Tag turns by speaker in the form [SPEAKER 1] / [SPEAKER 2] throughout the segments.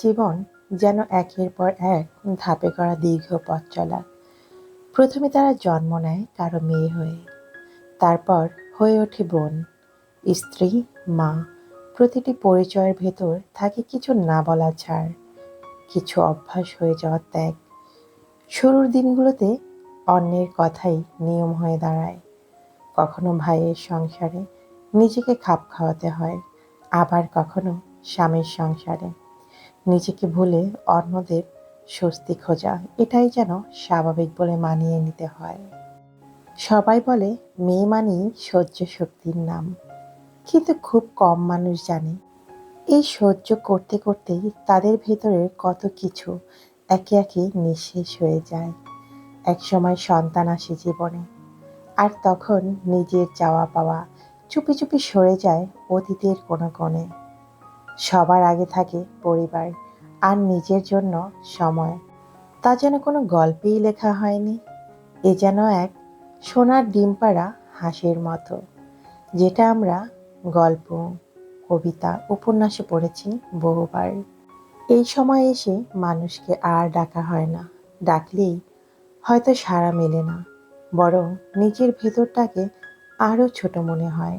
[SPEAKER 1] জীবন যেন একের পর এক ধাপে করা দীর্ঘ পথ চলা। প্রথমে তারা জন্ম নেয় কারও মেয়ে হয়ে, তারপর হয়ে ওঠে বোন, স্ত্রী, মা। প্রতিটি পরিচয়ের ভেতর থাকে কিছু না বলা ছাড়, কিছু অভ্যাস হয়ে যাওয়ার ত্যাগ। শুরুর দিনগুলোতে অন্যের কথাই নিয়ম হয়ে দাঁড়ায়। কখনো ভাইয়ের সংসারে নিজেকে খাপ খাওয়াতে হয়, আবার কখনো স্বামীর সংসারে। নিজেকে ভুলে অন্যদের স্বস্তি খোঁজা, এটাই যেন স্বাভাবিক বলে মানিয়ে নিতে হয়। সবাই বলে, মেয়ে মানেই সহ্য শক্তির নাম। কিন্তু খুব কম মানুষ জানে, এই সহ্য করতে করতেই তাদের ভেতরের কত কিছু একে একে নিঃশেষ হয়ে যায়। একসময় সন্তান আসে জীবনে, আর তখন নিজের চাওয়া পাওয়া চুপি চুপি সরে যায় অতীতের কোনো কোণে। সবার আগে থাকে পরিবার আর নিজের জন্য সময়। তা যেন কোনো গল্পেই লেখা হয়নি। এ যেন এক সোনার ডিম পাড়া হাঁসের মতো, যেটা আমরা গল্প, কবিতা, উপন্যাসে পড়েছি বহুবার। এই সময় এসে মানুষকে আর ডাকা হয় না। ডাকলেই হয়তো সাড়া মেলে না, বরং নিজের ভেতরটাকে আরও ছোট মনে হয়।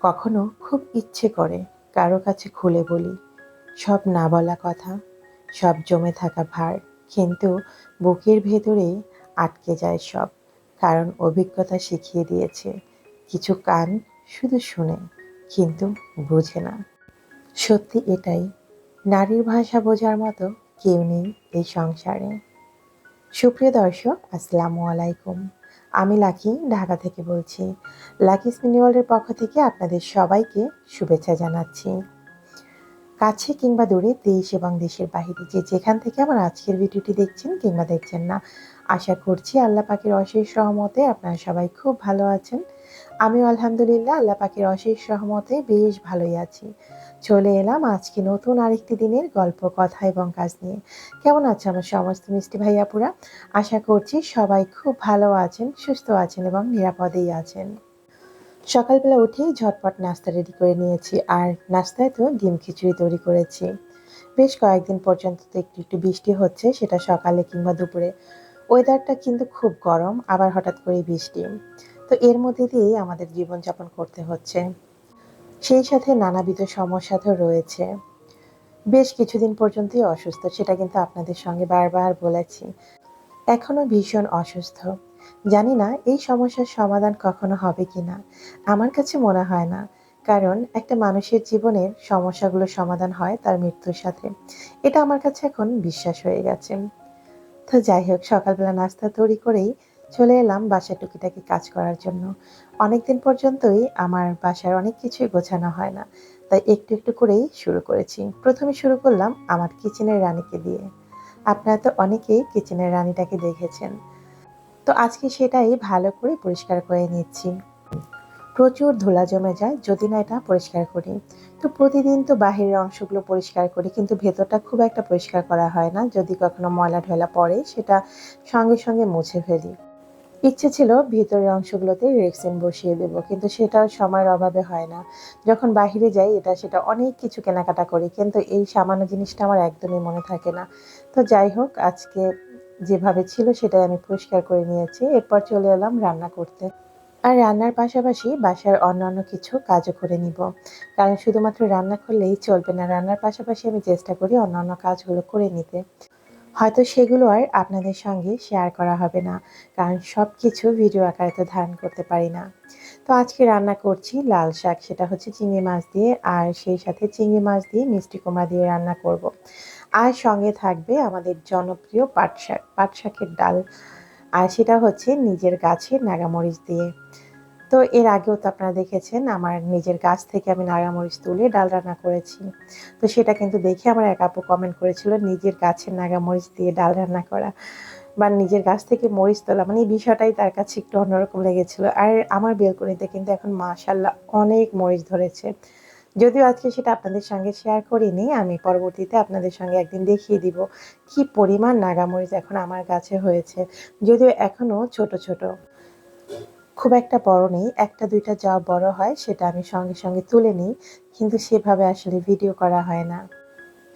[SPEAKER 1] কখনো খুব ইচ্ছে করে কারও কাছে খুলে বলি। সব না বলা কথা, সব জমে থাকা ভার, কিন্তু বুকের ভেতরে আটকে যায় সব, কারণ অভিজ্ঞতা শিখিয়ে দিয়েছে। কিছু কান শুধু শুনে, কিন্তু বোঝে না। সত্যি এটাই, নারীর ভাষা বোঝার মতো কেউ নেই এই সংসারে। সুপ্রিয় দর্শক, আসসালামু আলাইকুম। আমি লাকি, ঢাকা থেকে বলছি। লাকি স্পিনিওয়ালের পক্ষ থেকে আপনাদের সবাইকে শুভেচ্ছা জানাচ্ছি। কাছে কিংবা দূরে দেশ এবং দেশের বাহিরে যে যেখান থেকে আমার আজকের ভিডিওটি দেখছেন কিংবা দেখছেন না, আশা করছি আল্লাহ পাখির অশেষ সহমতে আপনারা সবাই খুব ভালো আছেন। আমিও আলহামদুলিল্লাহ আল্লাহ পাখির অশেষ সহমতে বেশ ভালোই আছি। চলে এলাম আজকে নতুন আরেকটি দিনের গল্প, কথা এবং কাজ নিয়ে। কেমন আছে আমার সমস্ত মিষ্টি ভাইয়াপুরা? আশা করছি সবাই খুব ভালো আছেন, সুস্থ আছেন এবং নিরাপদেই আছেন। সকালবেলা উঠেই ঝটপট নাস্তা রেডি করে নিয়েছি আর নাস্তায় তো ডিম খিচুড়ি তৈরি করেছি। বেশ কয়েকদিন পর্যন্ত তো একটু একটু বৃষ্টি হচ্ছে, সেটা সকালে কিংবা দুপুরে। ওয়েদারটা কিন্তু খুব গরম, আবার হঠাৎ করে বৃষ্টি। তো এর মধ্যে দিয়েই আমাদের জীবনযাপন করতে হচ্ছে। সেই সাথে নানাবিধ সমস্যা তো রয়েছে। বেশ কিছুদিন পর্যন্তই অসুস্থ, সেটা কিন্তু আপনাদের সঙ্গে বারবার বলেছি। এখনও ভীষণ অসুস্থ। জানি না এই সমস্যার সমাধান কখনো হবে কি না আমার কাছে মনে হয় না। কারণ একটা মানুষের জীবনের সমস্যাগুলো সমাধান হয় তার মৃত্যুর সাথে। এটা আমার কাছে এখন বিশ্বাস হয়ে গেছে। তো যাই হোক, সকালবেলা নাস্তা তৈরি করেই চলে এলাম বাসার টুকিটাকি কাজ করার জন্য। অনেকদিন পর্যন্তই আমার বাসার অনেক কিছুই গোছানো হয় না, তাই একটু একটু করেই শুরু করেছি। প্রথমে শুরু করলাম আমার কিচেনের রানীকে দিয়ে। আপনারা তো অনেকেই কিচেনের রানীটাকে দেখেছেন। তো আজকে সেটাই ভালো করে পরিষ্কার করে নিচ্ছি। প্রচুর ধুলা জমে যায়, যদি না এটা পরিষ্কার করি। তো প্রতিদিন তো বাহিরের অংশগুলো পরিষ্কার করি, কিন্তু ভেতরটা খুব একটা পরিষ্কার করা হয় না, যদি কখনো ময়লা ঢয়লা পড়ে, সেটা সঙ্গে সঙ্গে মুছে ফেলি। ইচ্ছে ছিল ভিতরের অংশগুলোতে রেক্সিন বসিয়ে দেবো, কিন্তু সেটাও সময়ের অভাবে হয় না। যখন বাহিরে যাই, এটা সেটা অনেক কিছু কেনাকাটা করি, কিন্তু এই সামান্য জিনিসটা আমার একদমই মনে থাকে না। তো যাই হোক, আজকে যেভাবে ছিল সেটাই আমি পরিষ্কার করে নিয়েছি। এরপর চলে এলাম রান্না করতে। আর রান্নার পাশাপাশি বাসার অন্যান্য কিছু কাজও করে নিব। কারণ শুধুমাত্র রান্না করলেই চলবে না, রান্নার পাশাপাশি আমি চেষ্টা করি অন্যান্য কাজগুলো করে নিতে। হয়তো সেগুলো আর আপনাদের সঙ্গে শেয়ার করা হবে না, কারণ সব কিছু ভিডিও আকারে তো ধারণ করতে পারি না তো আজকে রান্না করছি লাল শাক, সেটা হচ্ছে চিংড়ি মাছ দিয়ে, আর সেই সাথে চিংড়ি মাছ দিয়ে মিষ্টি কুমড়া দিয়ে রান্না করব। আর সঙ্গে থাকবে আমাদের জনপ্রিয় পাট শাক, পাট শাকের ডাল, আর সেটা হচ্ছে নিজের গাছের নাগামরিচ দিয়ে তো এর আগেও তো আপনারা দেখেছেন, আমার নিজের গাছ থেকে আমি নাগামরিচ তুলে ডাল রান্না করেছি। তো সেটা কিন্তু দেখে আমার এক আপু কমেন্ট করেছিল, নিজের গাছের নাগামরিচ দিয়ে ডাল রান্না করা। বা নিজের গাছ থেকে মরিচ তোলা মানে এই বিষয়টাই তার কাছে একটু অন্যরকম লেগেছিল। আর আমার বেলকনিতে কিন্তু এখন মাশাল্লাহ অনেক মরিচ ধরেছে। যদিও আজকে সেটা আপনাদের সঙ্গে শেয়ার করিনি, আমি পরবর্তীতে আপনাদের সঙ্গে একদিন দেখিয়ে দিব কি পরিমাণ নাগামরিচ এখন আমার গাছে হয়েছে। যদিও এখনও ছোট ছোট। খুব একটা বড় নেই, একটা দুইটা যা বড় হয় সেটা আমি সঙ্গে সঙ্গে তুলে নিই, কিন্তু সেভাবে আসলে ভিডিও করা হয় না।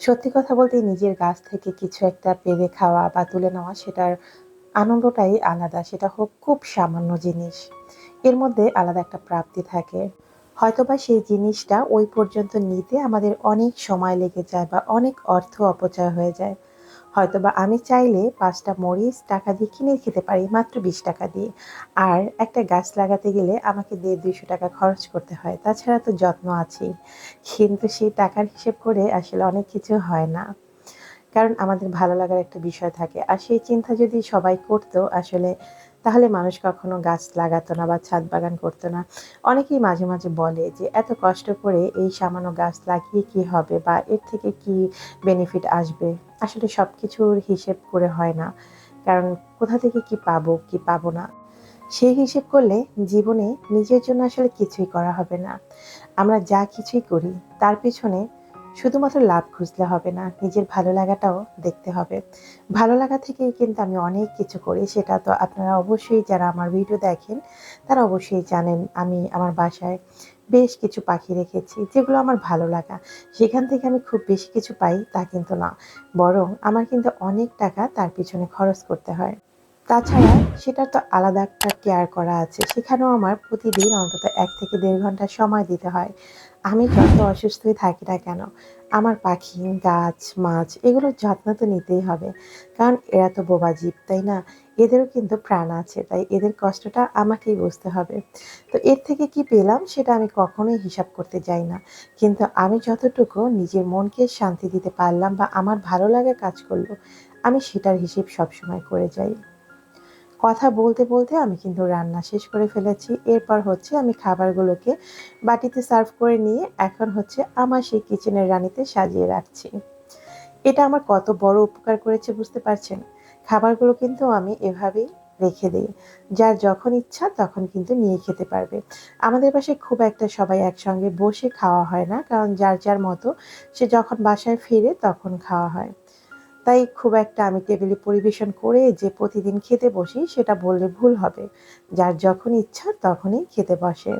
[SPEAKER 1] সত্যি কথা বলতে নিজের গাছ থেকে কিছু একটা পেরে খাওয়া বা তুলে নেওয়া সেটার আনন্দটাই আলাদা, সেটা হোক খুব সামান্য জিনিস। এর মধ্যে আলাদা একটা প্রাপ্তি থাকে। হয়তোবা সেই জিনিসটা ওই পর্যন্ত নিতে আমাদের অনেক সময় লেগে যায় বা অনেক অর্থ অপচয় হয়ে যায়। হয়তোবা আমি চাইলে পাঁচটা মরিচ টাকা দিয়ে কিনে খেতে পারি, মাত্র বিশ টাকা দিয়ে। আর একটা গাছ লাগাতে গেলে আমাকে দেড় দুইশো টাকা খরচ করতে হয়, তাছাড়া তো যত্ন আছেই। কিন্তু সেই টাকার হিসেব করে আসলে অনেক কিছু হয় না। কারণ আমাদের ভালো লাগার একটা বিষয় থাকে। আর সেই চিন্তা যদি সবাই করতো আসলে, তাহলে মানুষ কখনো গাছ লাগাতো না বা ছাদ বাগান করতো না। অনেকেই মাঝে মাঝে বলে যে, এত কষ্ট করে এই সামান্য গাছ লাগিয়ে কি হবে বা এর থেকে কি বেনিফিট আসবে? আসলে সব কিছুর হিসেব করে হয় না। কারণ কোথা থেকে কি পাবো কি পাবো না? সেই হিসেব করলে জীবনে নিজের জন্য আসলে কিছুই করা হবে না। আমরা যা কিছুই করি, তার পিছনে শুধুমাত্র লাভ খুঁজলে হবে না, নিজের ভালো লাগাটাও দেখতে হবে। ভালো লাগা থেকেই কিন্তু আমি অনেক কিছু করি, সেটা তো আপনারা অবশ্যই যারা আমার ভিডিও দেখেন, তারা অবশ্যই জানেন আমি আমার বাসায় বেশ কিছু পাখি রেখেছি যেগুলো আমার ভালো লাগা। সেখান থেকে আমি খুব বেশি কিছু পাই তা কিন্তু না। বরং আমার কিন্তু অনেক টাকা তার পিছনে খরচ করতে হয়। তাছাড়া সেটা তো আলাদা একটা কেয়ার করা আছে। সেখানেও আমার প্রতিদিন অন্তত এক থেকে দেড় ঘণ্টা সময় দিতে হয়। আমি যত অসুস্থই থাকি না কেন, আমার পাখি, গাছ, মাছ, এগুলোর যত্ন তো নিতেই হবে। কারণ এরা তো বোবা জীব, তাই না? এদেরও কিন্তু প্রাণ আছে, তাই এদের কষ্টটা আমাকেই বুঝতে হবে। তো এর থেকে কি পেলাম সেটা আমি কখনোই হিসাব করতে যাই না। কিন্তু আমি যতটুকু নিজের মনকে শান্তি দিতে পারলাম বা আমার ভালো লাগা কাজ করল, আমি সেটার হিসেব সবসময় করে যাই। কথা বলতে বলতে আমি কিন্তু রান্না শেষ করে ফেলেছি। এরপর হচ্ছে আমি খাবারগুলোকে বাটিতে সার্ভ করে নিয়ে এখন হচ্ছে আমার সেই কিচেনের রানিতে সাজিয়ে রাখছি। এটা আমার কত বড় উপকার করেছে বুঝতে পারছেন? খাবারগুলো কিন্তু আমি এভাবেই রেখে দিই। যার যখন ইচ্ছা তখন কিন্তু নিয়ে খেতে পারবে। আমাদের বাসায় খুব একটা সবাই একসঙ্গে বসে খাওয়া হয় না, কারণ যার যার মতো সে যখন বাসায় ফিরে তখন খাওয়া হয়। তাই খুব একটা আমি টেবিলে পরিবেশন করে যে প্রতিদিন খেতে বসি, সেটা বললে ভুল হবে। যার যখন ইচ্ছা তখনই খেতে বসে।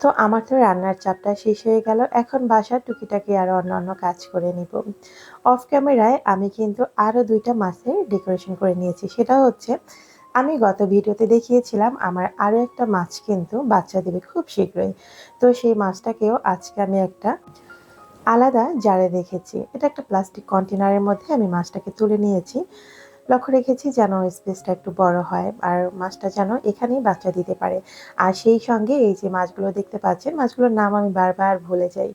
[SPEAKER 1] তো আমার তো রান্নার চাপটা শেষ হয়ে গেল। এখন বাসার টুকিটাকি আরও অন্য অন্য কাজ করে নিব। অফ ক্যামেরায় আমি কিন্তু আরও দুইটা মাছের ডেকোরেশন করে নিয়েছি। সেটা হচ্ছে, আমি গত ভিডিওতে দেখিয়েছিলাম, আমার আরও একটা মাছ কিন্তু বাচ্চা দেবে খুব শীঘ্রই। তো সেই মাছটাকেও আজকে আমি একটা আলাদা জারে রেখেছি। এটা একটা প্লাস্টিক কন্টেনারের মধ্যে আমি মাছটাকে তুলে নিয়েছি। লক্ষ্য রেখেছি যেন স্পেসটা একটু বড় হয় আর মাছটা যেন এখানেই বাচ্চা দিতে পারে। আর সেই সঙ্গে এই যে মাছগুলো দেখতে পাচ্ছেন, মাছগুলোর নাম আমি বারবার ভুলে যাই।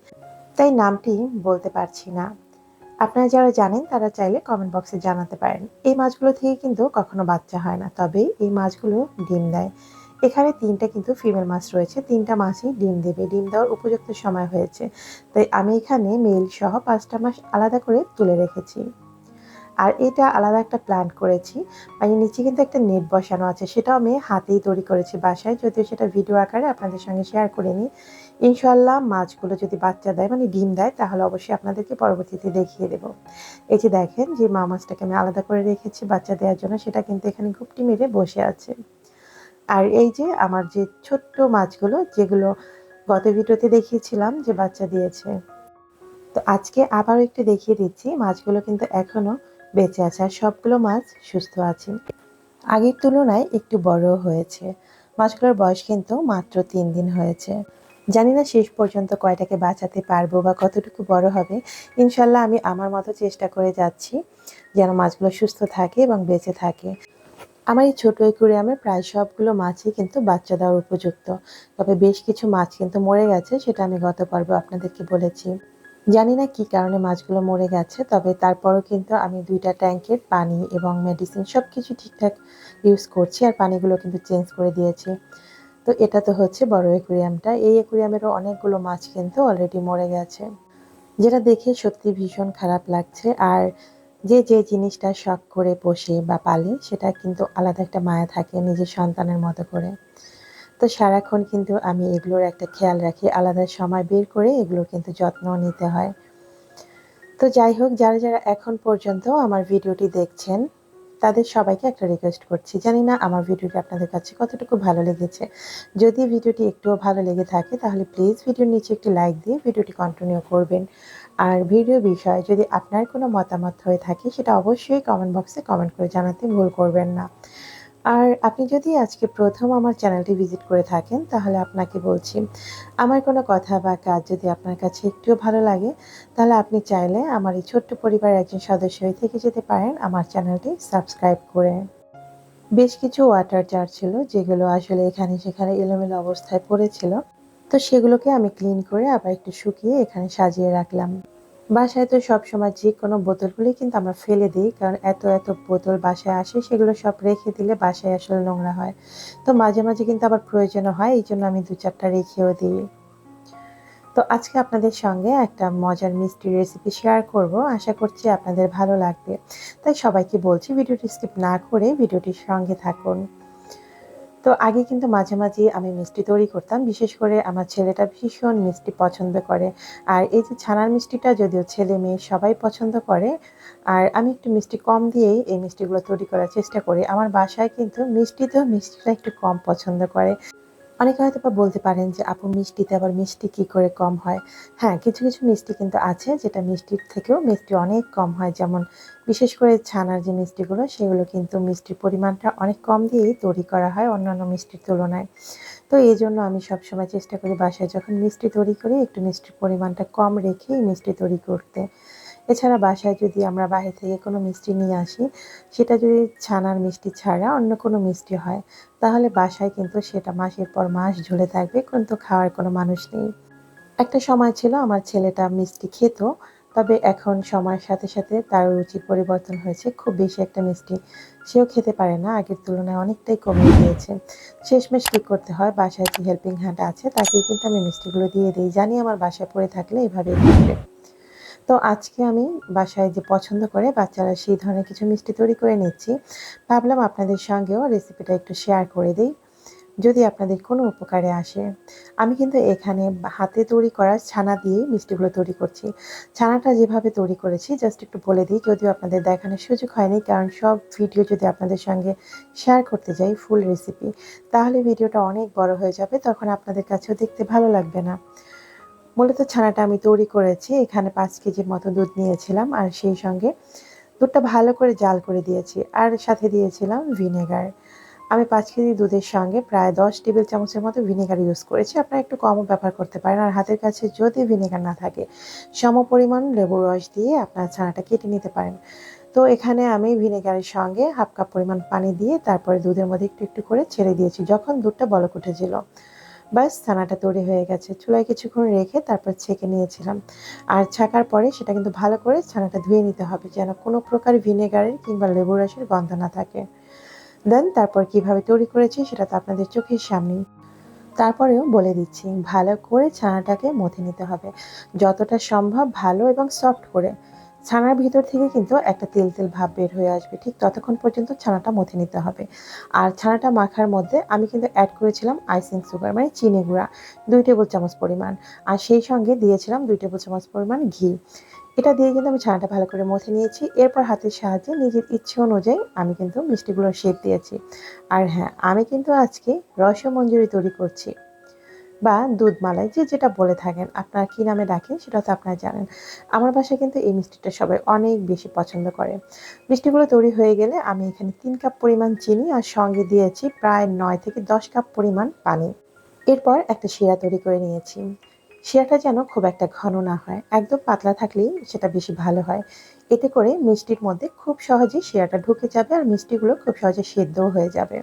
[SPEAKER 1] তাই নামটি বলতে পারছি না। আপনারা যারা জানেন তারা চাইলে কমেন্ট বক্সে জানাতে পারেন। এই মাছগুলো থেকে কিন্তু কখনো বাচ্চা হয় না তবে এই মাছগুলো ডিম দেয়। এখানে তিনটা কিন্তু ফিমেল মাছ রয়েছে, তিনটা মাছই ডিম দেবে। ডিম দেওয়ার উপযুক্ত সময় হয়েছে। তাই আমি এখানে মেল সহ পাঁচটা মাস আলাদা করে তুলে রেখেছি। আর এটা আলাদা একটা প্ল্যান করেছি। মানে নিচে কিন্তু একটা নেট বসানো আছে, সেটাও আমি হাতেই তৈরি করেছি বাসায়। যদিও সেটা ভিডিও আকারে আপনাদের সঙ্গে শেয়ার করে নিই। ইনশাল্লাহ মাছগুলো যদি বাচ্চা দেয় মানে ডিম দেয়, তাহলে অবশ্যই আপনাদেরকে পরবর্তীতে দেখিয়ে দেবো। এই যে দেখেন যে মা মাছটাকে আমি আলাদা করে রেখেছি বাচ্চা দেওয়ার জন্য, সেটা কিন্তু এখানে ঘুপটি মেরে বসে আছে। আর এই যে আমার যে ছোট্ট মাছগুলো, যেগুলো গত ভিডিওতে দেখিয়েছিলাম যে বাচ্চা দিয়েছে। তো আজকে আবারও একটু দেখিয়ে দিচ্ছি, মাছগুলো কিন্তু এখনও বেঁচে আছে আর সবগুলো মাছ সুস্থ আছে। আগের তুলনায় একটু বড় হয়েছে। মাছগুলোর বয়স কিন্তু মাত্র তিন দিন হয়েছে। জানি না শেষ পর্যন্ত কয়টাকে বাঁচাতে পারব বা কতটুকু বড় হবে। ইনশাল্লাহ আমি আমার মতো চেষ্টা করে যাচ্ছি যেন মাছগুলো সুস্থ থাকে এবং বেঁচে থাকে। আমার এই ছোটো অ্যাকুরিয়ামে প্রায় সবগুলো মাছই কিন্তু বাচ্চা দেওয়ার উপযুক্ত। তবে বেশ কিছু মাছ কিন্তু মরে গেছে, সেটা আমি গত পর্বে আপনাদেরকে বলেছি। জানি না কি কারণে মাছগুলো মরে গেছে, তবে তারপরও কিন্তু আমি দুইটা ট্যাঙ্কের পানি এবং মেডিসিন সব কিছু ঠিকঠাক ইউজ করছি আর পানিগুলো কিন্তু চেঞ্জ করে দিয়েছি। তো এটা তো হচ্ছে বড় অ্যাকুরিয়ামটা এই অ্যাকুরিয়ামেরও অনেকগুলো মাছ কিন্তু অলরেডি মরে গেছে। যেটা দেখে সত্যি ভীষণ খারাপ লাগছে। আর যে যে জিনিসটা শখ করে পোষে বা পালে, সেটা কিন্তু আলাদা একটা মায়া থাকে নিজের সন্তানের মতো করে। তো সারাক্ষণ কিন্তু আমি এগুলোর একটা খেয়াল রাখি, আলাদা সময় বের করে এগুলোর কিন্তু যত্ন নিতে হয়। তো যাই হোক, যারা যারা এখন পর্যন্ত আমার ভিডিওটি দেখছেন তাদের সবাইকে একটা রিকোয়েস্ট করছি। জানি না আমার ভিডিওটি আপনাদের কাছে কতটুকু ভালো লেগেছে। যদি ভিডিওটি একটুও ভালো লেগে থাকে, তাহলে প্লিজ ভিডিওর নিচে একটি লাইক দিয়ে ভিডিওটি কন্টিনিউ করবেন। আর ভিডিও বিষয়ে যদি আপনার কোনো মতামত হয়ে থাকে, সেটা অবশ্যই কমেন্ট বক্সে কমেন্ট করে জানাতে ভুল করবেন না। আর আপনি যদি আজকে প্রথম আমার চ্যানেলটি ভিজিট করে থাকেন, তাহলে আপনাকে বলছি, আমার কোনো কথা বা কাজ যদি আপনার কাছে একটুও ভালো লাগে, তাহলে আপনি চাইলে আমার এই ছোট্ট পরিবারের একজন সদস্য হয়ে থেকে যেতে পারেন আমার চ্যানেলটি সাবস্ক্রাইব করে। বেশ কিছু ওয়াটার জার ছিল, যেগুলো আসলে এখানে সেখানে এলোমেলো অবস্থায় পড়েছিল। তো সেগুলোকে আমি ক্লিন করে আবার একটু শুকিয়ে এখানে সাজিয়ে রাখলাম। বাসায় তো সবসময় যে কোনো বোতলগুলি কিন্তু আমরা ফেলে দিই, কারণ এত এত বোতল বাসায় আসে, সেগুলো সব রেখে দিলে বাসায় আসলে নোংরা হয়। তো মাঝে মাঝে কিন্তু আবার প্রয়োজনও হয়, এই জন্য আমি দু চারটা রেখেও দিই। তো আজকে আপনাদের সঙ্গে একটা মজার মিষ্টি রেসিপি শেয়ার করব, আশা করছি আপনাদের ভালো লাগবে। তাই সবাইকে বলছি, ভিডিওটি স্কিপ না করে ভিডিওটির সঙ্গে থাকুন। তো আগে কিন্তু মাঝে মাঝে আমি মিষ্টি তৈরি করতাম, বিশেষ করে আমার ছেলেটা ভীষণ মিষ্টি পছন্দ করে। আর এই যে ছানার মিষ্টিটা যদিও ছেলে মেয়ে সবাই পছন্দ করে, আর আমি একটু মিষ্টি কম দিয়েই এই মিষ্টিগুলো তৈরি করার চেষ্টা করি। আমার বাসায় কিন্তু মিষ্টি তো মিষ্টিটা একটু কম পছন্দ করে। অনেকে হয়তো বা বলতে পারেন যে, আপু, মিষ্টিতে আবার মিষ্টি কি করে কম হয়? হ্যাঁ কিছু কিছু মিষ্টি কিন্তু আছে যেটা মিষ্টির থেকেও মিষ্টি অনেক কম হয়। যেমন বিশেষ করে ছানার যে মিষ্টিগুলো, সেগুলো কিন্তু মিষ্টির পরিমাণটা অনেক কম দিয়েই তৈরি করা হয় অন্যান্য মিষ্টির তুলনায়। তো এই জন্য আমি সবসময় চেষ্টা করি বাসায় যখন মিষ্টি তৈরি করি, একটু মিষ্টির পরিমাণটা কম রেখেই মিষ্টি তৈরি করতে। এছাড়া বাসায় যদি আমরা বাইরে থেকে কোনো মিষ্টি নিয়ে আসি, সেটা যদি ছানার মিষ্টি ছাড়া অন্য কোনো মিষ্টি হয়, তাহলে বাসায় কিন্তু সেটা মাসের পর মাস ঝুলে থাকবে, কিন্তু খাওয়ার কোনো মানুষ নেই। একটা সময় ছিল আমার ছেলেটা মিষ্টি খেত, তবে এখন সময়ের সাথে সাথে তার রুচির পরিবর্তন হয়েছে, খুব বেশি একটা মিষ্টি সেও খেতে পারে না, আগের তুলনায় অনেকটাই কমে গিয়েছে। শেষমেশ কী করতে হয়, বাসায় যে হেল্পিং হ্যান্ড আছে, তাকেই কিন্তু আমি মিষ্টিগুলো দিয়ে দিই, জানি আমার বাসায় পড়ে থাকলে এভাবেই তো আজকে আমি বাসায় যে পছন্দ করে বাচ্চারা সেই ধরনের কিছু মিষ্টি তৈরি করে নিচ্ছি। ভাবলাম আপনাদের সঙ্গেও রেসিপিটা একটু শেয়ার করে দিই। যদি আপনাদের কোনো উপকারে আসে। আমি কিন্তু এখানে হাতে তৈরি করা ছানা দিয়েই মিষ্টিগুলো তৈরি করছি। ছানাটা যেভাবে তৈরি করেছি জাস্ট একটু বলে দিই, যদিও আপনাদের দেখানোর সুযোগ হয়নি, কারণ সব ভিডিও যদি আপনাদের সঙ্গে শেয়ার করতে যাই ফুল রেসিপি তাহলে ভিডিওটা অনেক বড় হয়ে যাবে, তখন আপনাদের কাছেও দেখতে ভালো লাগবে না। মূলত ছানাটা আমি তৈরি করেছি। এখানে পাঁচ কেজির মতো দুধ নিয়েছিলাম আর সেই সঙ্গে দুধটা ভালো করে জাল করে দিয়েছি আর সাথে দিয়েছিলাম ভিনেগার। আমি পাঁচ কেজি দুধের সঙ্গে প্রায় দশ টেবিল চামচের মতো ভিনেগার ইউজ করেছি। আপনারা একটু কমও ব্যবহার করতে পারেন আর হাতের কাছে যদি ভিনেগার না থাকে, সম পরিমাণ লেবুর রস দিয়ে আপনার ছানাটা কেটে নিতে পারেন। তো এখানে আমি ভিনেগারের সঙ্গে হাফ কাপ পরিমাণ পানি দিয়ে তারপরে দুধের মধ্যে একটু একটু করে ছেড়ে দিয়েছি যখন দুধটা বলক উঠেছিল। ব্যাস, ছানাটা তৈরি হয়ে গেছে। চুলায় কিছুক্ষণ রেখে তারপর ছেঁকে নিয়েছিলাম। আর ছাকার পরে সেটা কিন্তু ভালো করে ছানাটা ধুয়ে নিতে হবে, যেন কোনো প্রকার ভিনেগারের কিংবা লেবু রসের গন্ধ না থাকে। দেন তারপর কীভাবে তৈরি করেছি সেটা তো আপনাদের চোখের সামনেই। তারপরেও বলে দিচ্ছি, ভালো করে ছানাটাকে মথে নিতে হবে। যতটা সম্ভব ভালো এবং সফট করে। ছানার ভিতর থেকে কিন্তু একটা তেল তেল ভাব বের হয়ে আসবে। ঠিক ততক্ষণ পর্যন্ত ছানাটা মথে নিতে হবে। আর ছানাটা মাখার মধ্যে আমি কিন্তু অ্যাড করেছিলাম আইসিং সুগার মানে চিনি গুঁড়া, দুই টেবিল চামচ পরিমাণ। আর সেই সঙ্গে দিয়েছিলাম দুই টেবিল চামচ পরিমাণ ঘি। এটা দিয়ে কিন্তু আমি ছানাটা ভালো করে মথে নিয়েছি। এরপর হাতের সাহায্যে নিজের ইচ্ছে অনুযায়ী আমি কিন্তু মিষ্টিগুলোর শেপ দিয়েছি। আর হ্যাঁ আমি কিন্তু আজকে রসমঞ্জুরি তৈরি করছি। বা দুধ মালাই, যে যেটা বলে থাকেন, আপনারা কী নামে ডাকেন সেটা তো আপনারা জানেন। আমার বাসায় কিন্তু এই মিষ্টিটা সবাই অনেক বেশি পছন্দ করে। মিষ্টিগুলো তৈরি হয়ে গেলে আমি এখানে তিন কাপ পরিমাণ চিনি আর সঙ্গে দিয়েছি প্রায় নয় থেকে দশ কাপ পরিমাণ পানি। এরপর একটা শিরা তৈরি করে নিয়েছি। শিরাটা যেন খুব একটা ঘন না হয়, একদম পাতলা থাকলেই সেটা বেশি ভালো হয়। এতে করে মিষ্টির মধ্যে খুব সহজেই শিরাটা ঢুকে যাবে আর মিষ্টিগুলো খুব সহজে সেদ্ধও হয়ে যাবে।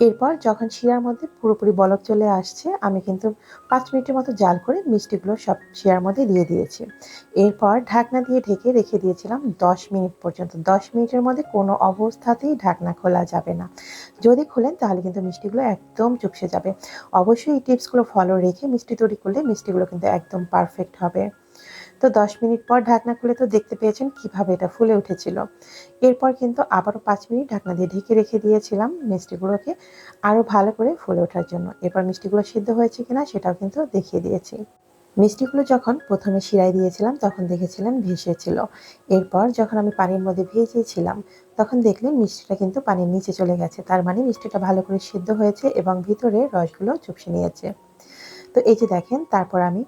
[SPEAKER 1] এরপর যখন শিরার মধ্যে পুরোপুরি বলক চলে আসছে, আমি কিন্তু পাঁচ মিনিটের মতো জাল করে মিষ্টিগুলো সব শিরার মধ্যে দিয়ে দিয়েছি। এরপর ঢাকনা দিয়ে ঢেকে রেখে দিয়েছিলাম দশ মিনিট পর্যন্ত। দশ মিনিটের মধ্যে কোনো অবস্থাতেই ঢাকনা খোলা যাবে না। যদি খোলেন তাহলে কিন্তু মিষ্টিগুলো একদম চুপসে যাবে। অবশ্যই এই টিপসগুলো ফলো রেখে মিষ্টি তৈরি করলে মিষ্টিগুলো কিন্তু একদম পারফেক্ট হবে। তো দশ মিনিট পর ঢাকনা খুলে তো দেখতে পেয়েছেন কীভাবে এটা ফুলে উঠেছিল। এরপর কিন্তু আবারও পাঁচ মিনিট ঢাকনা দিয়ে ঢেকে রেখে দিয়েছিলাম মিষ্টিগুলোকে আরও ভালো করে ফুলে ওঠার জন্য। এরপর মিষ্টিগুলো সিদ্ধ হয়েছে কিনা সেটাও কিন্তু দেখিয়ে দিয়েছি। মিষ্টিগুলো যখন প্রথমে শিরাই দিয়েছিলাম তখন দেখেছিলেন ভেসেছিল এরপর যখন আমি পানির মধ্যে ভিজিয়েছিলাম তখন দেখলেন মিষ্টিটা কিন্তু পানির নিচে চলে গেছে। তার মানে মিষ্টিটা ভালো করে সিদ্ধ হয়েছে এবং ভিতরে রসগুলো চুপসে নিয়েছে। তো এই যে দেখেন, তারপর আমি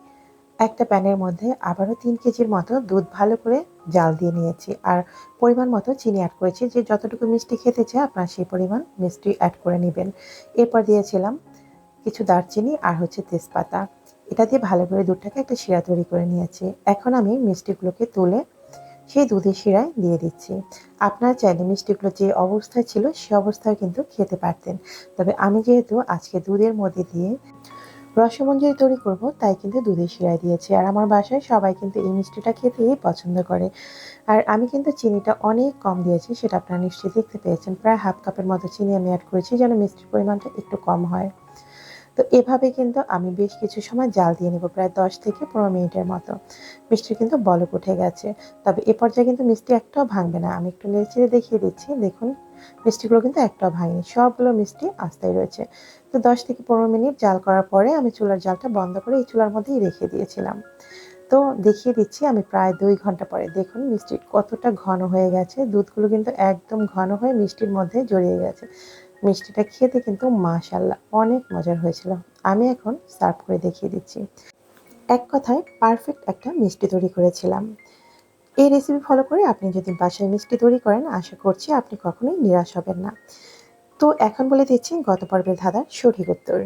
[SPEAKER 1] একটা প্যানের মধ্যে আবারও তিন কেজির মতো দুধ ভালো করে জাল দিয়ে নিয়েছি। আর পরিমাণ মতো চিনি অ্যাড করেছি যে যতটুকু মিষ্টি খেতে চায় আপনারা সেই পরিমাণ মিষ্টি অ্যাড করে নেবেন। এরপর দিয়েছিলাম কিছু দারচিনি আর হচ্ছে তেজপাতা। এটা দিয়ে ভালো করে দুধটাকে একটা শিরা তৈরি করে নিয়েছি। এখন আমি মিষ্টিগুলোকে তুলে সেই দুধের শিরায় দিয়ে দিচ্ছি। আপনারা চাইলে মিষ্টিগুলো যে অবস্থায় ছিল সে অবস্থায় কিন্তু খেতে পারতেন। তবে আমি যেহেতু আজকে দুধের মধ্যে দিয়ে রসমঞ্জরি তৈরি করব, তাই কিন্তু দুধের শিরায় দিয়েছি। আর আমার বাসায় সবাই কিন্তু এই মিষ্টিটা খেতেই পছন্দ করে। আর আমি কিন্তু চিনিটা অনেক কম দিয়েছি, সেটা আপনারা নিশ্চয়ই দেখতে পেয়েছেন। প্রায় হাফ কাপের মতো চিনি আমি অ্যাড করেছি, যেন মিষ্টির পরিমাণটা একটু কম হয়। তো এভাবে কিন্তু আমি বেশ কিছু সময় জাল দিয়ে নেব, প্রায় দশ থেকে পনেরো মিনিটের মতো। মিষ্টি কিন্তু বলক উঠে গেছে। তবে এ পর্যায়ে কিন্তু মিষ্টি একটাও ভাঙবে না। আমি একটু নেড়ে দেখিয়ে দিচ্ছি। দেখুন মিষ্টিগুলো কিন্তু একটাও ভাঙেনি, সবগুলো মিষ্টি আস্তাই রয়েছে। তো দশ থেকে পনেরো মিনিট জাল করার পরে আমি চুলার জালটা বন্ধ করে এই চুলার মধ্যেই রেখে দিয়েছিলাম। তো দেখিয়ে দিচ্ছি আমি প্রায় দুই ঘণ্টা পরে, দেখুন মিষ্টি কতটা ঘন হয়ে গেছে, দুধগুলো কিন্তু একদম ঘন হয়ে মিষ্টির মধ্যে জড়িয়ে গেছে। মিষ্টিটা খেতে কিন্তু মাশাল্লাহ অনেক মজার হয়েছিল, আমি এখন সার্ভ করে দেখিয়ে দিচ্ছি। এক কথায় পারফেক্ট একটা মিষ্টি তৈরি করেছিলাম। এই রেসিপি ফলো করে আপনি যদি বাসায় মিষ্টি তৈরি করেন, আশা করছি আপনি কখনোই নিরাশ হবেন না। তো এখন বলে দিচ্ছি, গত পর্বের ধাঁধার সঠিক উত্তর।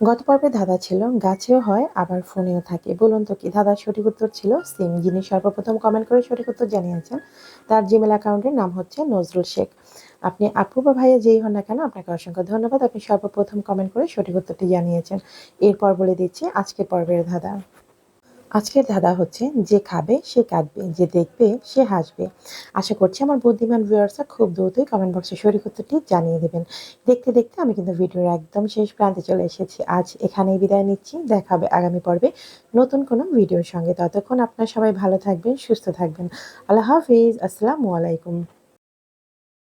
[SPEAKER 1] গত পর্বের ধাঁধা ছিল, গাছেও হয়, আবার ফোনেও থাকে। বলুন তো, কি ধাঁধার সঠিক উত্তর ছিল? সিম যিনি সর্বপ্রথম কমেন্ট করে সঠিক উত্তর জানিয়েছেন। তার জিমেল অ্যাকাউন্টের নাম হচ্ছে নজরুল শেখ। আপনি আপু বা ভাইয়া যেই হন না কেন, আপনাকে অসংখ্য ধন্যবাদ। আপনি সর্বপ্রথম কমেন্ট করে সঠিক উত্তরটি জানিয়েছেন। এরপর বলে দিচ্ছি, আজকের পর্বের ধাঁধা। আজকের ধাঁধা হচ্ছে যে খাবে, সে কাঁদবে, যে দেখবে, সে হাসবে। আশা করছি আমার বুদ্ধিমান ভিউয়ার্সরা খুব দ্রুতই কমেন্ট বক্সে সঠিক উত্তরটি জানিয়ে দেবেন। দেখতে দেখতে আমি কিন্তু ভিডিওর একদম শেষ প্রান্তে চলে এসেছি। আজ এখানেই বিদায় নিচ্ছি। দেখা হবে আগামী পর্বে নতুন কোনো ভিডিওর সঙ্গে। ততক্ষণ আপনারা সবাই ভালো থাকবেন, সুস্থ থাকবেন। আল্লাহ হাফিজ। আসসালামু আলাইকুম।